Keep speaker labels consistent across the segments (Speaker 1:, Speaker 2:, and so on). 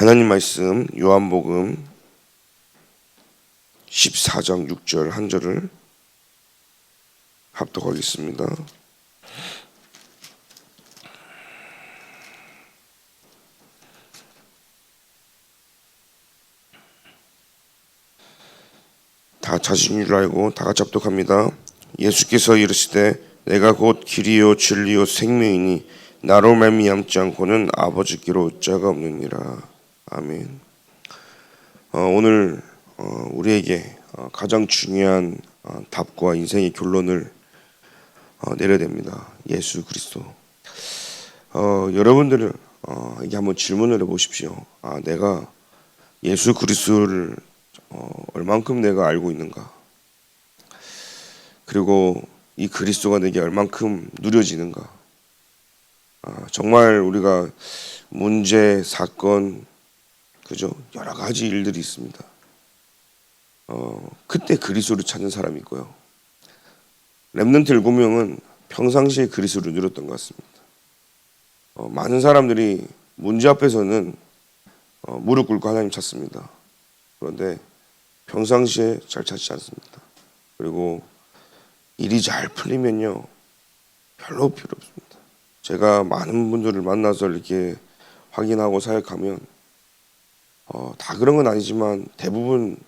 Speaker 1: 하나님 말씀 요한복음 14장 6절 한 절을 합독 하겠습니다. 다 자신인 줄 알고 다 같이 합독합니다. 예수께서 이르시되 내가 곧 길이요 진리요 생명이니 나로 말미암지 않고는 아버지께로 자가 없느니라. 아멘. 어, 오늘 어, 우리에게 어, 가장 중요한 어, 답과 인생의 결론을 어, 내려야 됩니다. 예수 그리스도. 어, 여러분들 어, 이게 한번 질문을 해보십시오. 아, 내가 예수 그리스도를 어, 얼만큼 내가 알고 있는가? 그리고 이 그리스도가 내게 얼만큼 누려지는가? 아, 정말 우리가 문제, 사건, 그죠? 여러 가지 일들이 있습니다. 어, 그때 그리스도를 찾는 사람이 있고요. 렘넌트 일곱 명은 평상시에 그리스도를 누렸던 것 같습니다. 어, 많은 사람들이 문제 앞에서는 어, 무릎 꿇고 하나님 찾습니다. 그런데 평상시에 잘 찾지 않습니다. 그리고 일이 잘 풀리면요 별로 필요 없습니다. 제가 많은 분들을 만나서 이렇게 확인하고 사역하면 어, 다 그런 건 아니지만 대부분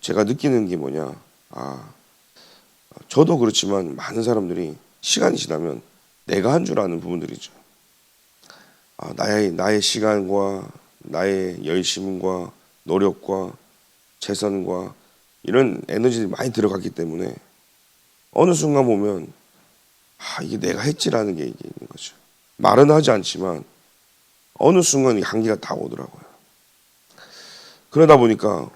Speaker 1: 제가 느끼는 게 뭐냐 아 저도 그렇지만 많은 사람들이 시간이 지나면 내가 한 줄 아는 부분들이죠. 아, 나의 나의 시간과 나의 열심과 노력과 최선과 이런 에너지들이 많이 들어갔기 때문에 어느 순간 보면 아 이게 내가 했지라는 게 있는 거죠. 말은 하지 않지만 어느 순간 이 한계가 다 오더라고요. 그러다 보니까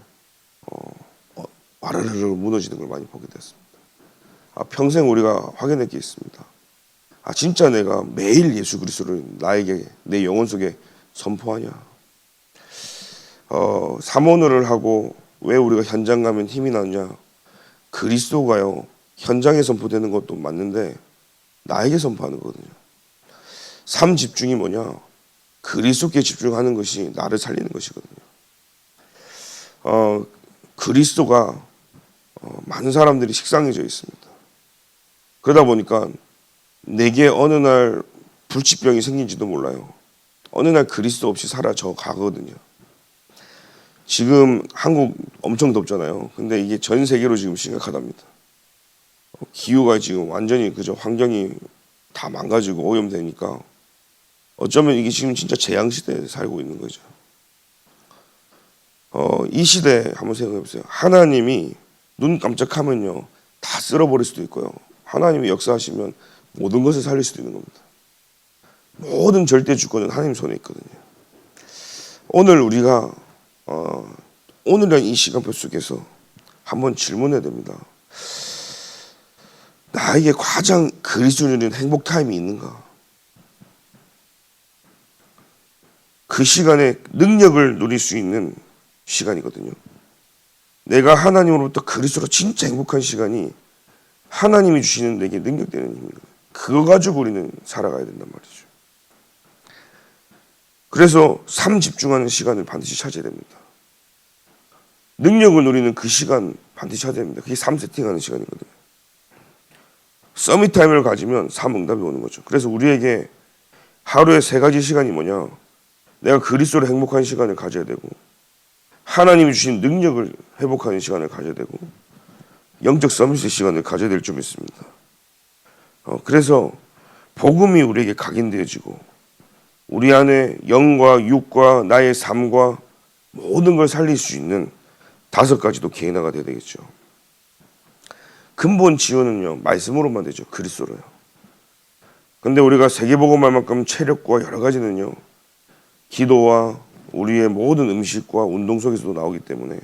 Speaker 1: 어, 어, 와르르르 무너지는 걸 많이 보게 됐습니다. 아, 평생 우리가 확인할 게 있습니다. 아 진짜 내가 매일 예수 그리스도를 나에게 내 영혼 속에 선포하냐? 어, 사모노를 하고 왜 우리가 현장 가면 힘이 나느냐? 그리스도가요 현장에 선포되는 것도 맞는데 나에게 선포하는 거거든요. 삶 집중이 뭐냐? 그리스도께 집중하는 것이 나를 살리는 것이거든요. 어, 그리스도가 어, 많은 사람들이 식상해져 있습니다. 그러다 보니까 내게 어느 날 불치병이 생긴지도 몰라요. 어느 날 그리스도 없이 사라져 가거든요. 지금 한국 엄청 덥잖아요. 근데 이게 전 세계로 지금 심각하답니다. 어, 기후가 지금 완전히 그저 환경이 다 망가지고 오염되니까 어쩌면 이게 지금 진짜 재앙 시대에 살고 있는 거죠. 어, 이 시대 한번 생각해 보세요. 하나님이 눈 깜짝하면요 다 쓸어버릴 수도 있고요. 하나님이 역사하시면 모든 것을 살릴 수도 있는 겁니다. 모든 절대 주권은 하나님 손에 있거든요. 오늘 우리가 어, 오늘의 이 시간표 속에서 한번 질문해야 됩니다. 나에게 가장 그리스도인의 행복 타임이 있는가? 그 시간에 능력을 누릴 수 있는 시간이거든요. 내가 하나님으로부터 그리스도로 진짜 행복한 시간이 하나님이 주시는 내게 능력되는 힘이거든요. 그거 가지고 우리는 살아가야 된단 말이죠. 그래서 삶 집중하는 시간을 반드시 찾아야 됩니다. 능력을 누리는 그 시간 반드시 찾아야 됩니다. 그게 삶 세팅하는 시간이거든요. 서밋 타임을 가지면 삶 응답이 오는 거죠. 그래서 우리에게 하루에 세 가지 시간이 뭐냐? 내가 그리스도로 행복한 시간을 가져야 되고 하나님이 주신 능력을 회복하는 시간을 가져야 되고 영적 서밋의 시간을 가져야 될 줄 믿습니다. 어, 그래서 복음이 우리에게 각인되어지고 우리 안에 영과 육과 나의 삶과 모든 걸 살릴 수 있는 다섯 가지도 개인화가 돼야 되겠죠. 근본 지원은요 말씀으로만 되죠 그리스도로요. 근데 우리가 세계복음만큼 체력과 여러 가지는요 기도와 우리의 모든 음식과 운동 속에서도 나오기 때문에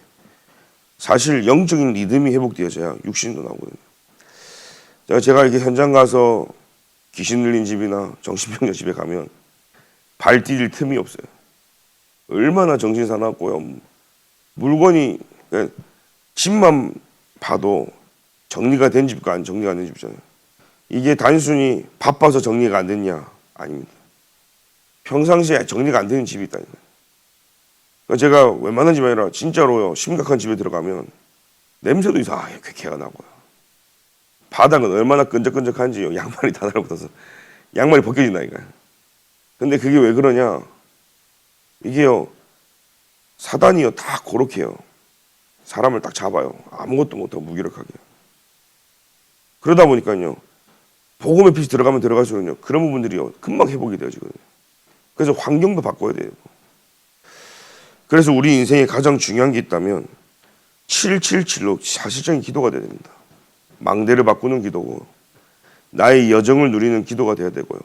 Speaker 1: 사실 영적인 리듬이 회복되어져야 육신도 나오거든요. 제가, 제가 이렇게 현장 가서 귀신 들린 집이나 정신병자 집에 가면 발 디딜 틈이 없어요. 얼마나 정신 사납고요. 물건이 그러니까 집만 봐도 정리가 된 집과 안 정리가 안 된 집이잖아요. 이게 단순히 바빠서 정리가 안 됐냐? 아닙니다. 평상시에 정리가 안 되는 집이 있다니까요. 그러니까 제가 웬만한 집이 아니라 진짜로요 심각한 집에 들어가면 냄새도 이상하게 쾌쾌가 나고요. 바닥은 얼마나 끈적끈적한지요. 양말이 다 달라붙어서 양말이 벗겨진다니까요. 근데 그게 왜 그러냐? 이게요 사단이요 다 그렇게요. 사람을 딱 잡아요. 아무것도 못하고 무기력하게. 그러다 보니까요 복음의 빛이 들어가면 들어갈수록요 그런 부분들이요 금방 회복이 되어지거든요. 그래서 환경도 바꿔야 돼요. 그래서 우리 인생에 가장 중요한 게 있다면 777로 사실적인 기도가 돼야 됩니다. 망대를 바꾸는 기도고 나의 여정을 누리는 기도가 돼야 되고요.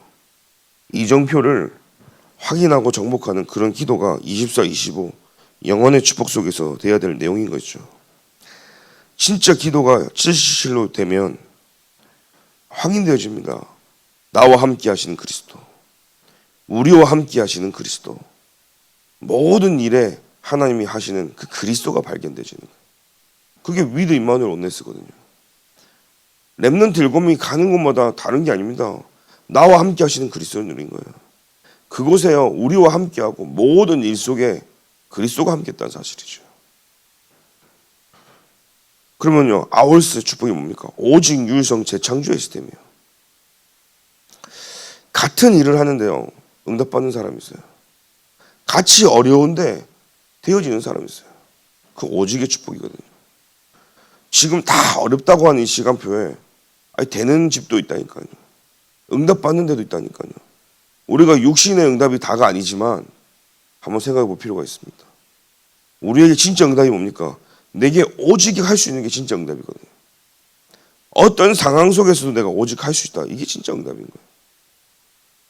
Speaker 1: 이정표를 확인하고 정복하는 그런 기도가 24, 25 영원의 축복 속에서 돼야 될 내용인 거죠. 진짜 기도가 77로 되면 확인되어집니다. 나와 함께 하시는 그리스도. 우리와 함께 하시는 그리스도. 모든 일에 하나님이 하시는 그 그리스도가 발견되지는 거예요. 그게 위드 임마누엘 온네스거든요. 렘넌트 일곱이 가는 곳마다 다른 게 아닙니다. 나와 함께 하시는 그리스도를 누린 거예요. 그곳에요 우리와 함께하고 모든 일 속에 그리스도가 함께 했다는 사실이죠. 그러면요 아울스 축복이 뭡니까? 오직 유일성 재창조의 시스템이에요. 같은 일을 하는데요 응답받는 사람이 있어요. 같이 어려운데 되어지는 사람이 있어요. 그 오직의 축복이거든요. 지금 다 어렵다고 하는 이 시간표에 아니 되는 집도 있다니까요. 응답받는 데도 있다니까요. 우리가 육신의 응답이 다가 아니지만 한번 생각해 볼 필요가 있습니다. 우리에게 진짜 응답이 뭡니까? 내게 오직 할 수 있는 게 진짜 응답이거든요. 어떤 상황 속에서도 내가 오직 할 수 있다. 이게 진짜 응답인 거예요.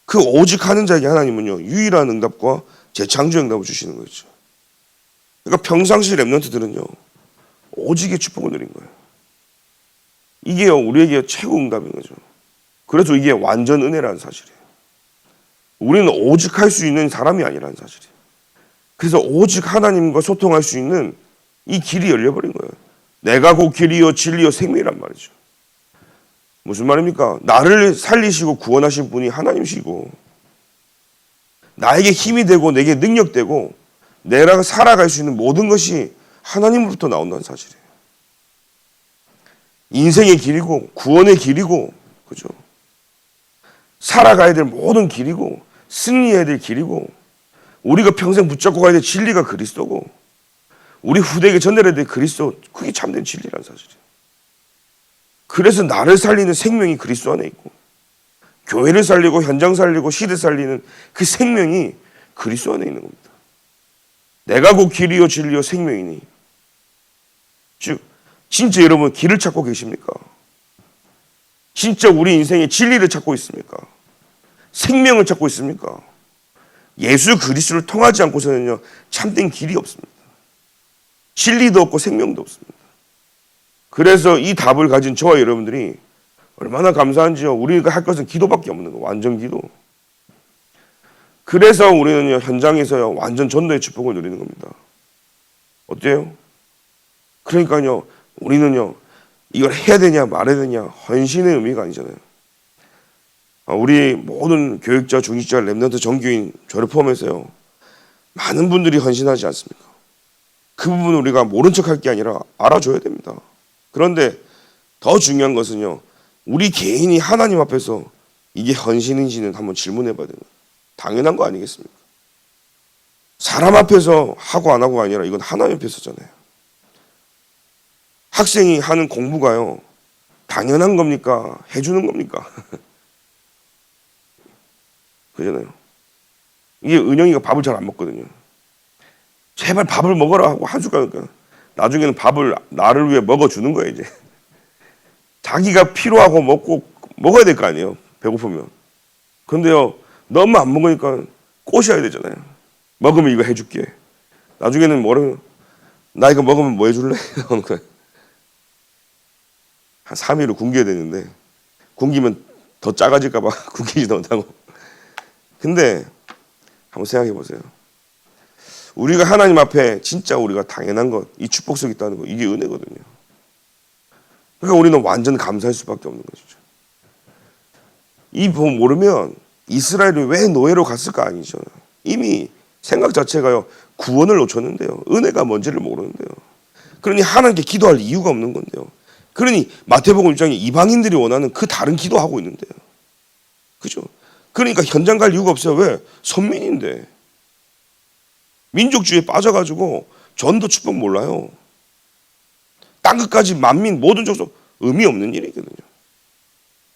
Speaker 1: 그 오직 하는 자에게 하나님은요, 유일한 응답과 재창조 응답을 주시는 거죠. 그러니까 평상시 랩런트들은요, 오직의 축복을 누린 거예요. 이게요, 우리에게 최고 응답인 거죠. 그래서 이게 완전 은혜라는 사실이에요. 우리는 오직 할 수 있는 사람이 아니라는 사실이에요. 그래서 오직 하나님과 소통할 수 있는 이 길이 열려버린 거예요. 내가 곧 길이요 진리요 생명이란 말이죠. 무슨 말입니까? 나를 살리시고 구원하신 분이 하나님이시고 나에게 힘이 되고 내게 능력되고 내가 살아갈 수 있는 모든 것이 하나님으로부터 나온다는 사실이에요. 인생의 길이고 구원의 길이고 그죠? 살아가야 될 모든 길이고 승리해야 될 길이고 우리가 평생 붙잡고 가야 될 진리가 그리스도고 우리 후대에게 전달해야 될 그리스도 그게 참된 진리라는 사실이에요. 그래서 나를 살리는 생명이 그리스도 안에 있고 교회를 살리고 현장 살리고 시대 살리는 그 생명이 그리스도 안에 있는 겁니다. 내가 곧 길이요 진리요 생명이니 즉 진짜 여러분 길을 찾고 계십니까? 진짜 우리 인생의 진리를 찾고 있습니까? 생명을 찾고 있습니까? 예수 그리스도를 통하지 않고서는요 참된 길이 없습니다. 진리도 없고 생명도 없습니다. 그래서 이 답을 가진 저와 여러분들이 얼마나 감사한지요. 우리가 할 것은 기도밖에 없는 거, 완전 기도. 그래서 우리는요 현장에서요 완전 전도의 축복을 누리는 겁니다. 어때요? 그러니까요 우리는요 이걸 해야 되냐 말해야 되냐 헌신의 의미가 아니잖아요. 아, 우리 모든 교육자, 중직자, 랩런트 정교인 저를 포함해서요 많은 분들이 헌신하지 않습니까? 그 부분 우리가 모른 척 할 게 아니라 알아줘야 됩니다. 그런데 더 중요한 것은요 우리 개인이 하나님 앞에서 이게 헌신인지는 한번 질문해 봐야 됩니다. 당연한 거 아니겠습니까? 사람 앞에서 하고 안 하고가 아니라 이건 하나님 앞에서잖아요. 학생이 하는 공부가요. 당연한 겁니까? 해주는 겁니까? 그잖아요. 이게 은영이가 밥을 잘 안 먹거든요. 제발 밥을 먹어라 하고 한 숟가락. 나중에는 밥을 나를 위해 먹어주는 거예요, 이제. 자기가 필요하고 먹고 먹어야 될 거 아니에요. 배고프면. 근데요, 너무 안 먹으니까 꼬셔야 되잖아요. 먹으면 이거 해줄게. 나중에는 뭐라, 나 이거 먹으면 뭐 해줄래? 한 3일을 굶겨야 되는데, 굶기면 더 작아질까봐 굶기지도 못하고. 근데, 한번 생각해 보세요. 우리가 하나님 앞에 진짜 우리가 당연한 것, 이 축복 속에 있다는 거, 이게 은혜거든요. 그러니까 우리는 완전 감사할 수밖에 없는 것이죠. 이 부분 모르면 이스라엘이 왜 노예로 갔을까 아니죠. 이미 생각 자체가요. 구원을 놓쳤는데요. 은혜가 뭔지를 모르는데요. 그러니 하나님께 기도할 이유가 없는 건데요. 그러니 마태복음 입장에 이방인들이 원하는 그 다른 기도하고 있는데요. 그죠? 그러니까 현장 갈 이유가 없어요. 왜? 선민인데. 민족주의에 빠져가지고 전도 축복 몰라요. 땅 끝까지 만민 모든 족속 의미 없는 일이거든요.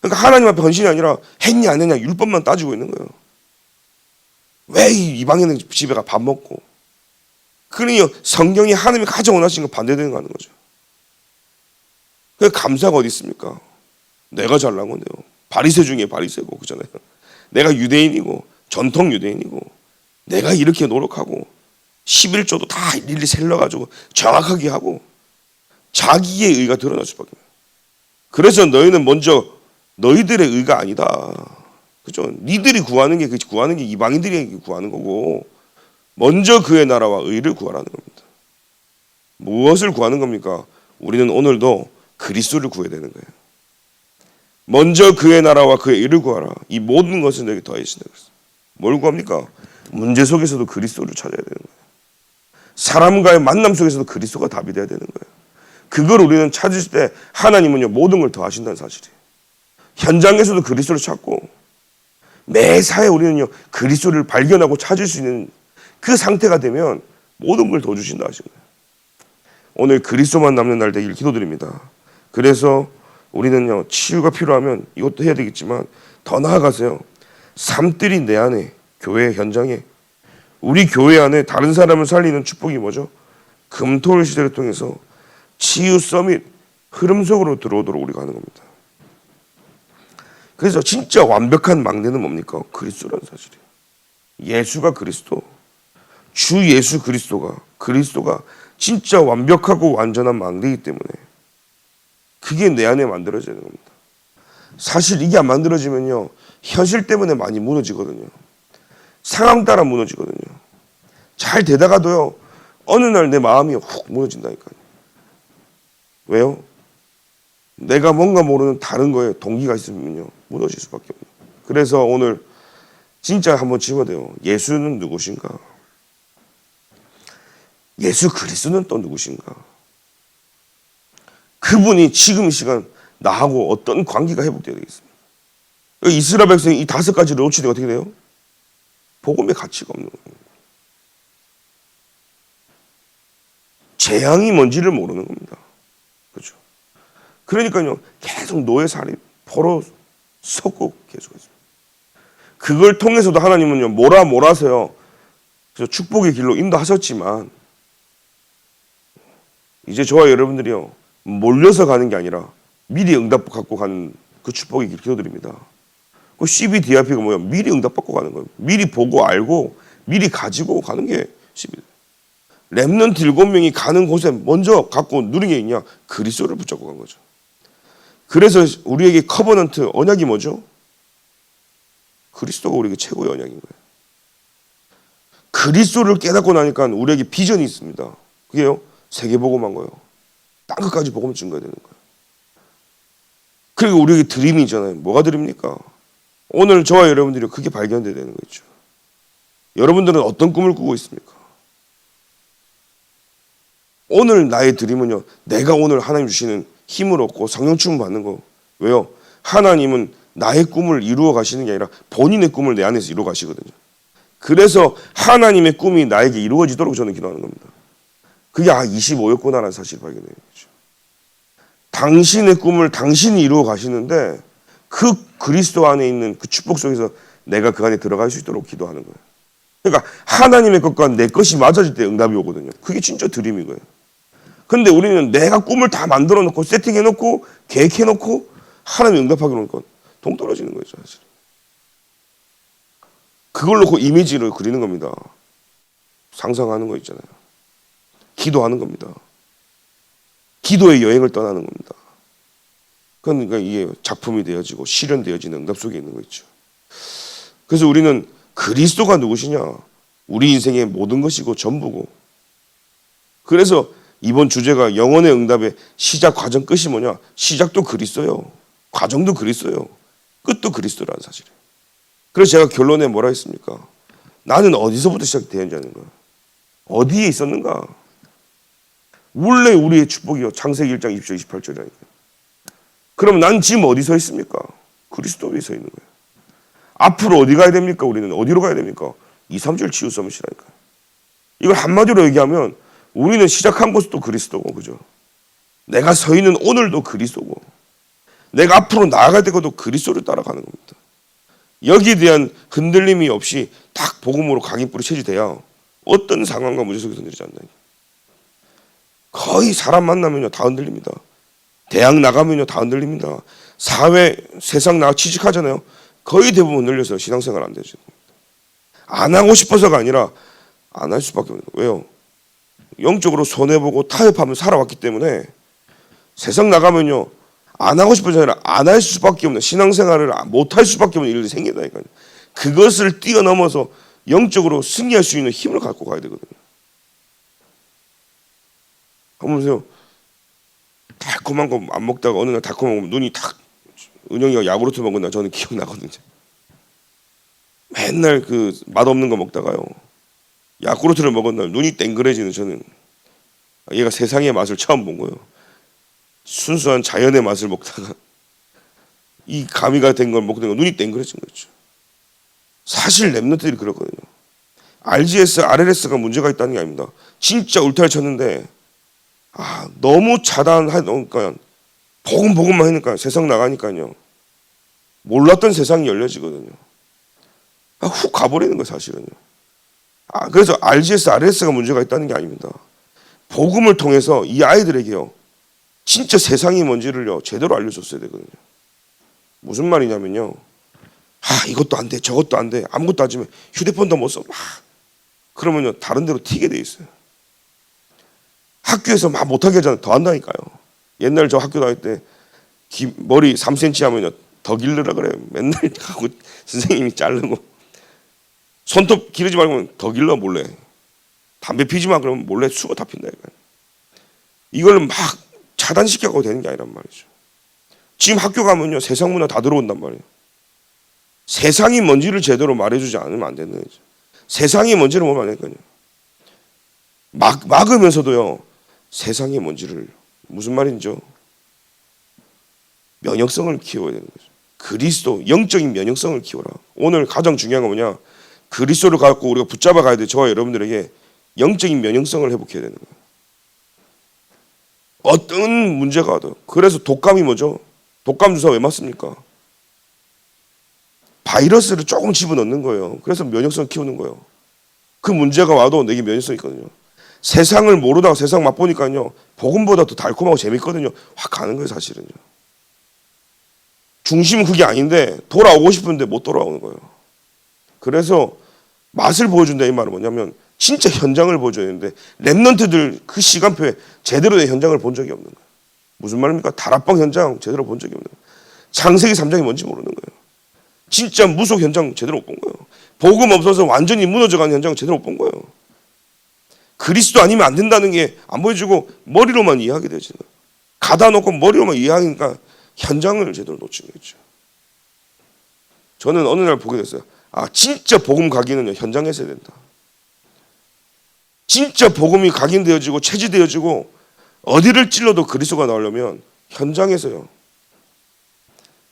Speaker 1: 그러니까 하나님 앞에 헌신이 아니라 했냐 안 했냐 율법만 따지고 있는 거예요. 왜이 이방인은 집에 가 밥 먹고 그러니 성경이 하나님이 가장 원하시는 거 반대되는 거 하는 거죠. 그 감사가 어디 있습니까? 내가 잘난 건데요. 바리새 중에 바리새고 그잖아요. 내가 유대인이고 전통 유대인이고 내가 이렇게 노력하고 11조도 다 일일이 셀러 가지고 정확하게 하고 자기의 의가 드러날 수밖에. 그래서 너희는 먼저 너희들의 의가 아니다. 그죠? 니들이 구하는 게그 구하는 게 이방인들이 구하는 거고 먼저 그의 나라와 의를 구하라는 겁니다. 무엇을 구하는 겁니까? 우리는 오늘도 그리스도를 구해야 되는 거예요. 먼저 그의 나라와 그의 의를 구하라. 이 모든 것을 내게 그랬어요. 뭘 구합니까? 문제 속에서도 그리스도를 찾아야 되는 거예요. 사람과의 만남 속에서도 그리스도가 답이 돼야 되는 거예요. 그걸 우리는 찾을 때 하나님은요 모든 걸 더하신다는 사실이에요. 현장에서도 그리스도를 찾고 매사에 우리는요 그리스도를 발견하고 찾을 수 있는 그 상태가 되면 모든 걸 더 주신다 하신 거예요. 오늘 그리스도만 남는 날 되길 기도드립니다. 그래서 우리는요 치유가 필요하면 이것도 해야 되겠지만 더 나아가서요 삶들이 내 안에 교회 현장에 우리 교회 안에 다른 사람을 살리는 축복이 뭐죠? 금토일 시대를 통해서 치유 서밋 흐름 속으로 들어오도록 우리가 하는 겁니다. 그래서 진짜 완벽한 망대는 뭡니까? 그리스도라는 사실이에요. 예수가 그리스도. 주 예수 그리스도가 그리스도가 진짜 완벽하고 완전한 망대이기 때문에 그게 내 안에 만들어지는 겁니다. 사실 이게 안 만들어지면요. 현실 때문에 많이 무너지거든요. 상황 따라 무너지거든요. 잘 되다가도요. 어느 날 내 마음이 훅 무너진다니까요. 왜요? 내가 뭔가 모르는 다른 거에 동기가 있으면요. 무너질 수밖에 없어요. 그래서 오늘 진짜 한번 집어대요. 예수는 누구신가? 예수 그리스도는 또 누구신가? 그분이 지금 이 시간 나하고 어떤 관계가 회복되어야 되겠습니까? 이스라엘 백성이 이 다섯 가지를 놓치면 어떻게 돼요? 복음의 가치가 없는 거예요. 재앙이 뭔지를 모르는 겁니다. 그러니까요, 계속 노예 살이 포로 섞고 계속 했습니다. 그걸 통해서도 하나님은요, 몰아 몰아서요, 그래서 축복의 길로 인도하셨지만, 이제 저와 여러분들이요, 몰려서 가는 게 아니라 미리 응답 갖고 가는 그 축복의 길 기도드립니다. 그 CBDRP가 뭐야? 미리 응답 받고 가는 거예요. 미리 보고 알고 미리 가지고 가는 게 CBD. 랩넌트 일곱 명이 가는 곳에 먼저 갖고 누린 게 있냐? 그리스도를 붙잡고 간 거죠. 그래서 우리에게 커버넌트 언약이 뭐죠? 그리스도가 우리에게 최고의 언약인 거예요. 그리스도를 깨닫고 나니까 우리에게 비전이 있습니다. 그게요 세계 복음한 거예요. 땅 끝까지 복음을 증거해야 되는 거예요. 그리고 우리에게 드림이 있잖아요. 뭐가 드립니까? 오늘 저와 여러분들이 그게 발견돼야 되는 거죠. 여러분들은 어떤 꿈을 꾸고 있습니까? 오늘 나의 드림은요. 내가 오늘 하나님 주시는 힘을 얻고 성령 충만 받는 거. 왜요? 하나님은 나의 꿈을 이루어 가시는 게 아니라 본인의 꿈을 내 안에서 이루어 가시거든요. 그래서 하나님의 꿈이 나에게 이루어지도록 저는 기도하는 겁니다. 그게 아 25였구나라는 사실을 발견해요. 그렇죠? 당신의 꿈을 당신이 이루어 가시는데 그 그리스도 안에 있는 그 축복 속에서 내가 그 안에 들어갈 수 있도록 기도하는 거예요. 그러니까 하나님의 것과 내 것이 맞아질 때 응답이 오거든요. 그게 진짜 드림인 거예요. 근데 우리는 내가 꿈을 다 만들어 놓고 세팅해 놓고 계획해 놓고 하나님 응답하기 놓으니까 동떨어지는 거죠, 사실. 그걸 놓고 이미지를 그리는 겁니다. 상상하는 거 있잖아요. 기도하는 겁니다. 기도의 여행을 떠나는 겁니다. 그러니까 이게 작품이 되어지고 실현되어지는 응답 속에 있는 거 있죠. 그래서 우리는 그리스도가 누구시냐? 우리 인생의 모든 것이고 전부고. 그래서 이번 주제가 영혼의 응답의 시작 과정 끝이 뭐냐? 시작도 그리스도요. 과정도 그리스도요. 끝도 그리스도라는 사실이에요. 그래서 제가 결론에 뭐라 했습니까? 나는 어디서부터 시작되었냐는 거예요. 어디에 있었는가? 원래 우리의 축복이요. 창세기 1장 20절 28절이니까. 그럼 난 지금 어디 서 있습니까? 그리스도에 서 있는 거예요. 앞으로 어디 가야 됩니까? 우리는 어디로 가야 됩니까? 2, 3절 치유 서밋이라니까. 이걸 한마디로 얘기하면 우리는 시작한 곳도 그리스도고 그죠? 내가 서 있는 오늘도 그리스도고 내가 앞으로 나아갈 때도 그리스도를 따라가는 겁니다. 여기에 대한 흔들림이 없이 딱 복음으로 각인 뿌리 체질돼야 어떤 상황과 문제 속에서 흔들리지 않나요? 거의 사람 만나면요 다 흔들립니다. 대학 나가면요 다 흔들립니다. 사회 세상 나가 취직하잖아요. 거의 대부분 흔들려서 신앙생활 안 되죠. 안 하고 싶어서가 아니라 안 할 수밖에 없는 거예요. 왜요? 영적으로 손해 보고 타협하며 살아왔기 때문에 세상 나가면요 안 하고 싶어서 아니라 안할 수밖에 없는 신앙생활을 못 할 수밖에 없는 일들이 생긴다니까요. 그것을 뛰어넘어서 영적으로 승리할 수 있는 힘을 갖고 가야 되거든요. 한번 보세요. 달콤한 거 안 먹다가 어느 날 달콤한 거 눈이 탁 은영이가 야구르트 먹은 날 저는 기억나거든요. 맨날 그 맛없는 거 먹다가요. 야구르트를 먹은 날 눈이 땡그레지는 저는 얘가 세상의 맛을 처음 본 거예요. 순수한 자연의 맛을 먹다가 이 가미가 된 걸 먹다가 눈이 땡그레진 거죠. 사실 랩런트들이 그렇거든요. RGS, RLS가 문제가 있다는 게 아닙니다. 진짜 울타리 쳤는데 아 너무 차단하니까 복음 복음만 하니까 세상 나가니까요. 몰랐던 세상이 열려지거든요. 아, 훅 가버리는 거예요 사실은요. 아 그래서 RGS, RLS가 문제가 있다는 게 아닙니다. 복음을 통해서 이 아이들에게요. 진짜 세상이 뭔지를요 제대로 알려줬어야 되거든요. 무슨 말이냐면요. 아 이것도 안 돼, 저것도 안 돼, 아무것도 안 주면 휴대폰도 못 써. 막 그러면요 다른 데로 튀게 돼 있어요. 학교에서 막 못하게 하잖아요. 더 한다니까요. 옛날 저 학교 다닐 때 기, 머리 3cm 하면요 더 길르라 그래요. 맨날 하고 선생님이 자르고 손톱 기르지 말고 더 길러 몰래. 담배 피지 마 그러면 몰래 수거 다 핀다니까요. 이걸 막 차단시켜 가고 되는 게 아니란 말이죠. 지금 학교 가면요 세상 문화 다 들어온단 말이에요. 세상이 뭔지를 제대로 말해주지 않으면 안 되는 거죠. 세상이 뭔지를 모르면 안 되니까요. 막 막으면서도요 세상이 뭔지를 무슨 말인지요? 면역성을 키워야 되는 거죠. 그리스도 영적인 면역성을 키워라. 오늘 가장 중요한 건 뭐냐? 그리스도를 갖고 우리가 붙잡아 가야 돼. 저와 여러분들에게 영적인 면역성을 회복해야 되는 거예요. 어떤 문제가 와도 그래서 독감이 뭐죠? 독감 주사 왜 맞습니까? 바이러스를 조금 집어넣는 거예요. 그래서 면역성 키우는 거예요. 그 문제가 와도 내게 면역성이 있거든요. 세상을 모르다가 세상 맛보니까요. 복음보다 더 달콤하고 재밌거든요. 확 가는 거예요, 사실은요. 중심은 그게 아닌데 돌아오고 싶은데 못 돌아오는 거예요. 그래서 맛을 보여준다 이 말은 뭐냐면 진짜 현장을 보여줘야 되는데 랩런트들 그 시간표에 제대로 된 현장을 본 적이 없는 거예요. 무슨 말입니까? 다락방 현장 제대로 본 적이 없는 거예요. 창세기 3장이 뭔지 모르는 거예요. 진짜 무속 현장 제대로 못 본 거예요. 복음 없어서 완전히 무너져가는 현장 제대로 못 본 거예요. 그리스도 아니면 안 된다는 게 안 보여주고 머리로만 이해하게 되지. 가다 놓고 머리로만 이해하니까 현장을 제대로 놓친 거죠. 저는 어느 날 보게 됐어요. 아 진짜 복음 각인은 현장에서 해야 된다. 진짜 복음이 각인되어지고 체지되어지고 어디를 찔러도 그리스도가 나오려면 현장에서요.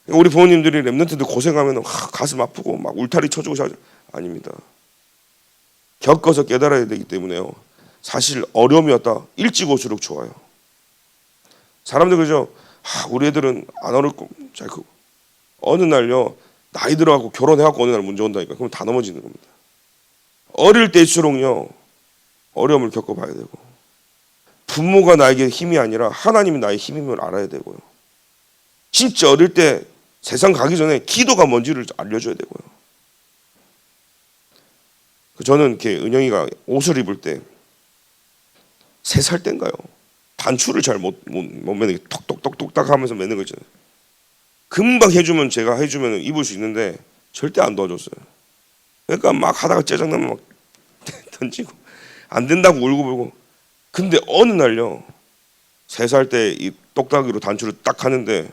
Speaker 1: 우리 부모님들이 랩런트들 고생하면 하, 가슴 아프고 막 울타리 쳐주고 자 아닙니다. 겪어서 깨달아야 되기 때문에요. 사실 어려움이 왔다 일찍 올수록 좋아요. 사람들 그죠? 아, 우리 애들은 안 어렵고 잘 크고 어느 날요 나이 들어가고 결혼해갖고 어느 날 문제 온다니까 그럼 다 넘어지는 겁니다. 어릴 때일수록요 어려움을 겪어봐야 되고 부모가 나에게 힘이 아니라 하나님이 나의 힘임을 알아야 되고요. 진짜 어릴 때 세상 가기 전에 기도가 뭔지를 알려줘야 되고요. 그 저는 이렇게 은영이가 옷을 입을 때 세살 때인가요? 단추를 잘못못 매는 게 톡톡톡톡딱 하면서 매는 거 있잖아요. 금방 해주면 제가 해주면 입을 수 있는데 절대 안 도와줬어요. 그러니까 막 하다가 짜증나면 막 던지고 안 된다고 울고 불고. 근데 어느 날요 세 살 때 이 똑딱이로 단추를 딱 하는데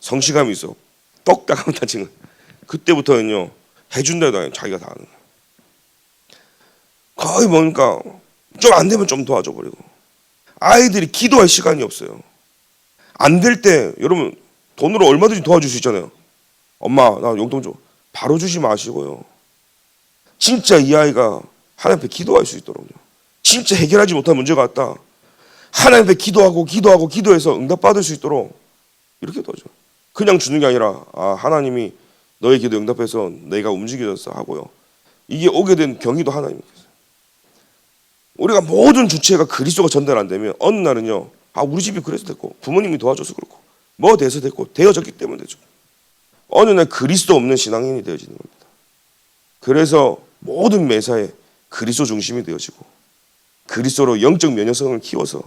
Speaker 1: 성취감이 있어. 똑딱 하면 단치는 그때부터는요 해준다도 아니고 자기가 다 하는 거예요. 거의 보니까 좀안 되면 좀 도와줘 버리고 아이들이 기도할 시간이 없어요. 안 될 때 여러분 돈으로 얼마든지 도와줄 수 있잖아요. 엄마 나 용돈 줘. 바로 주지 마시고요. 진짜 이 아이가 하나님 앞에 기도할 수 있도록요. 진짜 해결하지 못한 문제가 왔다. 하나님 앞에 기도하고 기도하고 기도해서 응답받을 수 있도록 이렇게 도와줘. 그냥 주는 게 아니라 아 하나님이 너의 기도 응답해서 내가 움직여졌어 하고요. 이게 오게 된 경위도 하나님께서. 우리가 모든 주체가 그리스도가 전달 안 되면 어느 날은요. 아 우리 집이 그래서 됐고 부모님이 도와줘서 그렇고 뭐 돼서 됐고 되어졌기 때문에 되죠. 어느 날 그리스도 없는 신앙인이 되어지는 겁니다. 그래서 모든 매사에 그리스도 중심이 되어지고 그리스도로 영적 면역성을 키워서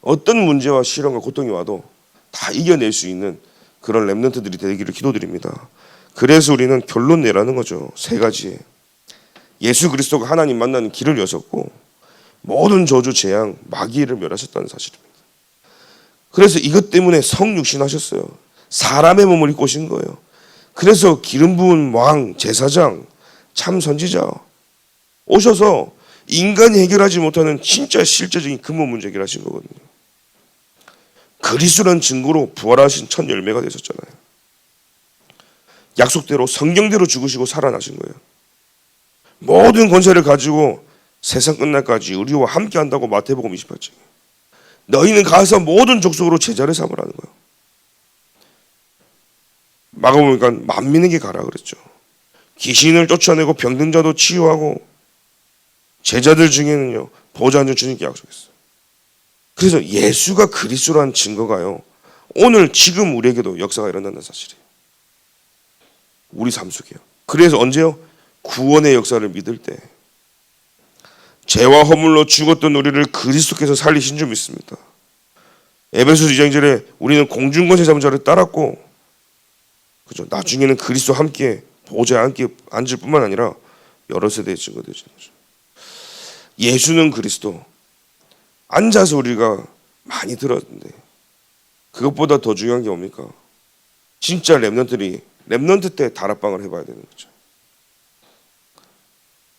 Speaker 1: 어떤 문제와 시련과 고통이 와도 다 이겨낼 수 있는 그런 렘넌트들이 되기를 기도드립니다. 그래서 우리는 결론 내라는 거죠. 세 가지. 예수 그리스도가 하나님 만나는 길을 여셨고 모든 저주 재앙 마귀를 멸하셨다는 사실입니다. 그래서 이것 때문에 성육신 하셨어요. 사람의 몸을 입고 오신 거예요. 그래서 기름 부은 왕 제사장 참 선지자 오셔서 인간이 해결하지 못하는 진짜 실제적인 근본 문제 해결하신 거거든요. 그리스도란 증거로 부활하신 첫 열매가 되셨잖아요. 약속대로 성경대로 죽으시고 살아나신 거예요. 모든 권세를 가지고 세상 끝날까지 우리와 함께 한다고 마태복음 28장. 너희는 가서 모든 족속으로 제자를 삼으라는 거예요. 마가보니까 만민에게 가라 그랬죠. 귀신을 쫓아내고 병든 자도 치유하고 제자들 중에는요 보좌 앉은 주님께 약속했어요. 그래서 예수가 그리스도라는 증거가요. 오늘 지금 우리에게도 역사가 일어난다는 사실이에요. 우리 삶 속에요. 그래서 언제요? 구원의 역사를 믿을 때 죄와 허물로 죽었던 우리를 그리스도께서 살리신 줄 믿습니다. 에베소 2장 절에 우리는 공중권세 잡은 자를 따랐고 그죠? 나중에는 그리스도 함께 보좌에 함께 앉을 뿐만 아니라 여러 세대의 증거되죠. 예수는 그리스도 앉아서 우리가 많이 들었는데 그것보다 더 중요한 게 뭡니까? 진짜 랩런트들이 랩런트 때 다락방을 해봐야 되는 거죠.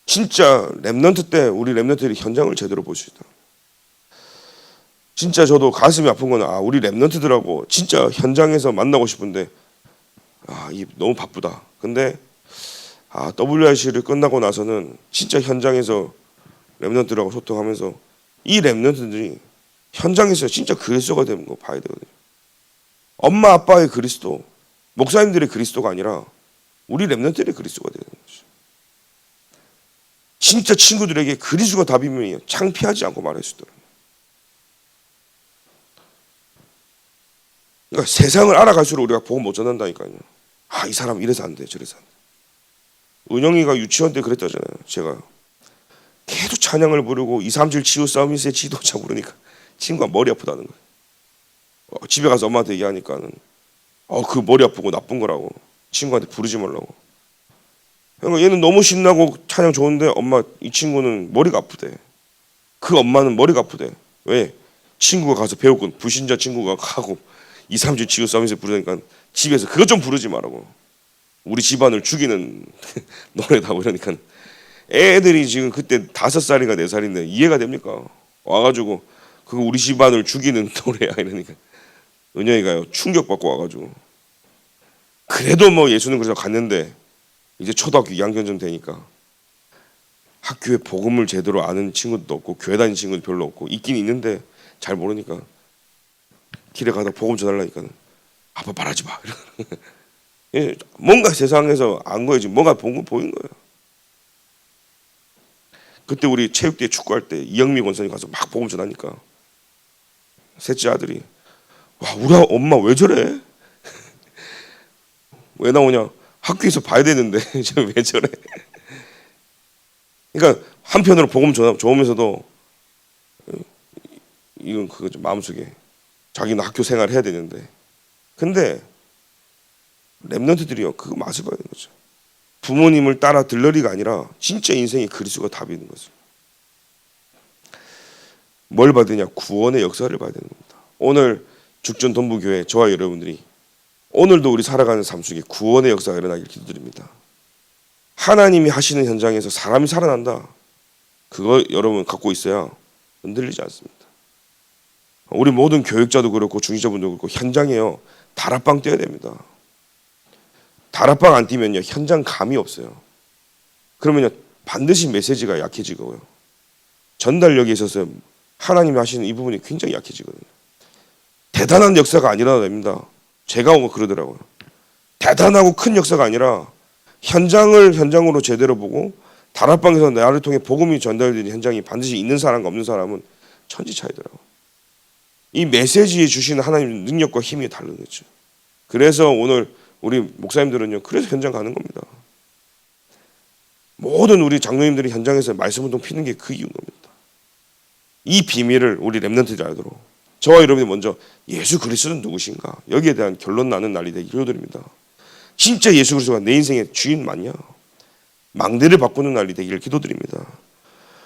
Speaker 1: 진짜 랩런트 때 우리 랩런트들이 현장을 제대로 볼 수 있다. 진짜 저도 가슴이 아픈 건 아, 우리 랩런트들하고 진짜 현장에서 만나고 싶은데 아, 이 너무 바쁘다. 근데 아, WRC를 끝나고 나서는 진짜 현장에서 랩런트들하고 소통하면서 이 랩런트들이 현장에서 진짜 그리스도가 되는 거 봐야 되거든요. 엄마 아빠의 그리스도, 목사님들의 그리스도가 아니라 우리 랩런트들의 그리스도가 되는 거죠. 진짜 친구들에게 그리스도가 답이면 창피하지 않고 말할 수 있도록. 그러니까 세상을 알아갈수록 우리가 보고 못 전한다니까요. 아, 이 사람 이래서 안 돼, 저래서 안 돼. 은영이가 유치원 때 그랬다잖아요. 제가 계속 찬양을 부르고 2, 3질 치유 싸움이세 지도자 부르니까 친구가 머리 아프다는 거예요. 어, 집에 가서 엄마한테 얘기하니까는 어, 그 머리 아프고 나쁜 거라고 친구한테 부르지 말라고. 그러니까 얘는 너무 신나고 찬양 좋은데 엄마 이 친구는 머리가 아프대. 그 엄마는 머리가 아프대. 왜? 친구가 가서 배웠고 불신자 친구가 가고 2, 3질 치유 싸움이세 부르니까 집에서 그것 좀 부르지 말라고. 우리 집안을 죽이는 노래다 이러니까 애들이 지금 그때 다섯 살인가 네 살인데 이해가 됩니까? 와가지고 그거 우리 집안을 죽이는 노래야 이러니까 은영이가요 충격받고 와가지고 그래도 뭐 예수는 그래서 갔는데 이제 초등학교 2학년쯤 되니까 학교에 복음을 제대로 아는 친구도 없고 교회 다니는 친구도 별로 없고 있긴 있는데 잘 모르니까 길에 가다 복음 전하려니까 아빠 말하지 마. 예, 뭔가 세상에서 안 거지 뭔가 본거 보인 거예요. 그때 우리 체육대회 축구할 때 이영미 권선이 가서 막 복음 전하니까 셋째 아들이 와 우리 엄마 왜 저래? 왜 나오냐? 학교에서 봐야 되는데 왜 저래? 그러니까 한편으로 복음 좋으면서도 이건 그거 좀 마음속에 자기는 학교 생활 해야 되는데 근데 랩런트들이요 그거 맛을 봐야 되는 거죠. 부모님을 따라 들러리가 아니라 진짜 인생의 그리스도가 답이 는 거죠. 뭘 받으냐? 구원의 역사를 봐야 되는 겁니다. 오늘 죽전 동부교회 저와 여러분들이 오늘도 우리 살아가는 삶 속에 구원의 역사가 일어나길 기도드립니다. 하나님이 하시는 현장에서 사람이 살아난다. 그거 여러분 갖고 있어야 흔들리지 않습니다. 우리 모든 교육자도 그렇고 중직자분도 그렇고 현장에요 다락방 뛰어야 됩니다. 다락방 안 뛰면요 현장 감이 없어요. 그러면요 반드시 메시지가 약해지고요. 전달력에 있어서 하나님이 하시는 이 부분이 굉장히 약해지거든요. 대단한 역사가 아니라 됩니다. 제가 뭐 그러더라고요. 대단하고 큰 역사가 아니라 현장을 현장으로 제대로 보고 다락방에서 나를 통해 복음이 전달되는 현장이 반드시 있는 사람과 없는 사람은 천지 차이더라고요. 이 메시지에 주시는 하나님 능력과 힘이 다른 거죠. 그래서 오늘 우리 목사님들은요. 그래서 현장 가는 겁니다. 모든 우리 장로님들이 현장에서 말씀 운동 피는 게 그 이유인 겁니다. 이 비밀을 우리 랩런트들이 알도록 저와 여러분이 먼저 예수 그리스도는 누구신가 여기에 대한 결론 나는 날이 되기 기도드립니다. 진짜 예수 그리스도가 내 인생의 주인 맞냐? 망대를 바꾸는 날이 되기를 기도드립니다.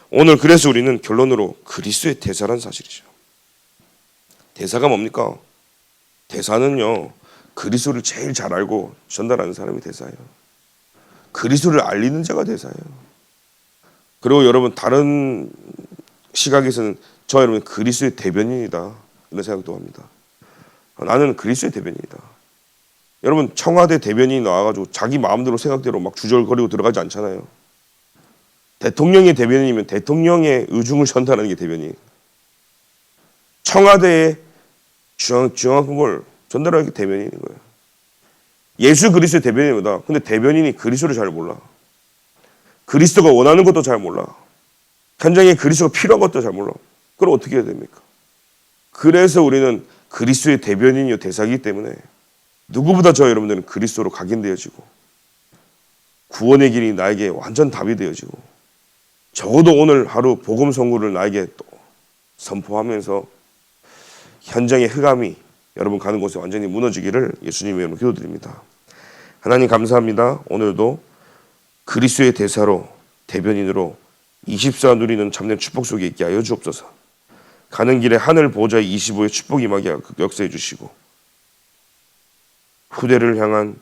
Speaker 1: 오늘 그래서 우리는 결론으로 그리스도의 대사란 사실이죠. 대사가 뭡니까? 대사는요 그리스도를 제일 잘 알고 전달하는 사람이 대사예요. 그리스도를 알리는 자가 대사예요. 그리고 여러분 다른 시각에서는 저 여러분 그리스도의 대변인이다 이런 생각도 합니다. 나는 그리스도의 대변인이다. 여러분 청와대 대변인이 나와가지고 자기 마음대로 생각대로 막 주절거리고 들어가지 않잖아요. 대통령의 대변인이면 대통령의 의중을 전달하는 게 대변인. 청와대의 중앙 중앙을 전달하는 게 대변인인 거예요. 예수 그리스도의 대변인이다. 근데 대변인이 그리스도를 잘 몰라. 그리스도가 원하는 것도 잘 몰라. 현장에 그리스도가 필요한 것도 잘 몰라. 그럼 어떻게 해야 됩니까? 그래서 우리는 그리스도의 대변인이요 대사이기 때문에 누구보다 저 여러분들은 그리스도로 각인되어지고 구원의 길이 나에게 완전 답이 되어지고 적어도 오늘 하루 복음 선고를 나에게 또 선포하면서 현장의 흑암이 여러분 가는 곳에 완전히 무너지기를 예수님의 이름으로 기도드립니다. 하나님 감사합니다. 오늘도 그리스도의 대사로 대변인으로 24 누리는 참된 축복 속에 있게 하여 주옵소서. 가는 길에 하늘 보좌 25의 축복 임하게 역사해 주시고 후대를 향한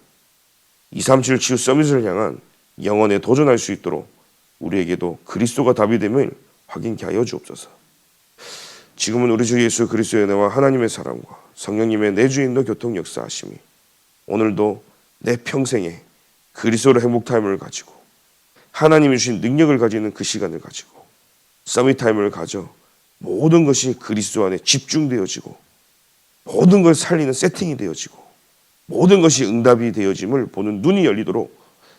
Speaker 1: 237 치유 서밋을 향한 영원에 도전할 수 있도록 우리에게도 그리스도가 답이 됨을 확인케 하여 주옵소서. 지금은 우리 주 예수 그리스도의 은혜와 하나님의 사랑과 성령님의 내 주 인도 교통 역사하심이 오늘도 내 평생에 그리스도로 행복 타임을 가지고 하나님이 주신 능력을 가지는 그 시간을 가지고 서밋 타임을 가져 모든 것이 그리스도 안에 집중되어지고 모든 걸 살리는 세팅이 되어지고 모든 것이 응답이 되어짐을 보는 눈이 열리도록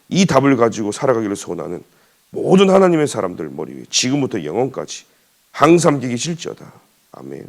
Speaker 1: 이 답을 가지고 살아가기를 소원하는 모든 하나님의 사람들 머리 위에 지금부터 영원까지 항상 계기 실지어다. 아멘.